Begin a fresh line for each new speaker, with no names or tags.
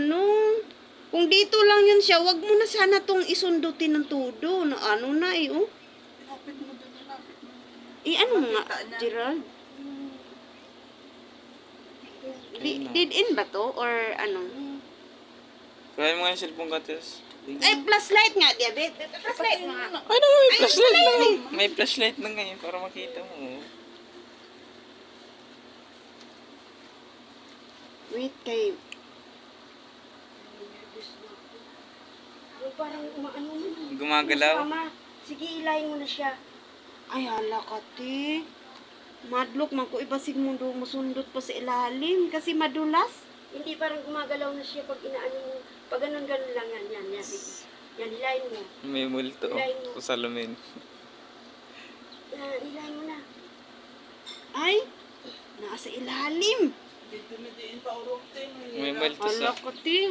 ano. Kung dito lang yun siya, wag mo na sana tong isundutin ng todo. Na ano na eh, oh.
Lapit mo doon, lapit mo.
Eh, ano nga,
na.
Gerald? Di- Did in ba to? Or ano?
Kaya mo nga yung cellphone ka, Tess.
Ay, flashlight nga, diabet. Flashlight nga.
Ano, may flashlight na nga. May flashlight na ngayon para makita mo.
Wait, kay...
Yung parang umaano mo.
Gumagalaw.
Mama, sige ilayin mo na siya.
Ay, hala ka, te. Madlock man ko ibasig mo do musundot pa sa ilalim kasi madulas.
Hindi parang gumagalaw na siya pag inaano mo. Pag ganun ganun lang yan, yan, yan. Yan, ilayin mo.
May multo. Sa salamin.
Yan, ilayin mo na.
Ay, nasa ilalim.
May multo
Hala
sa...
ka, te.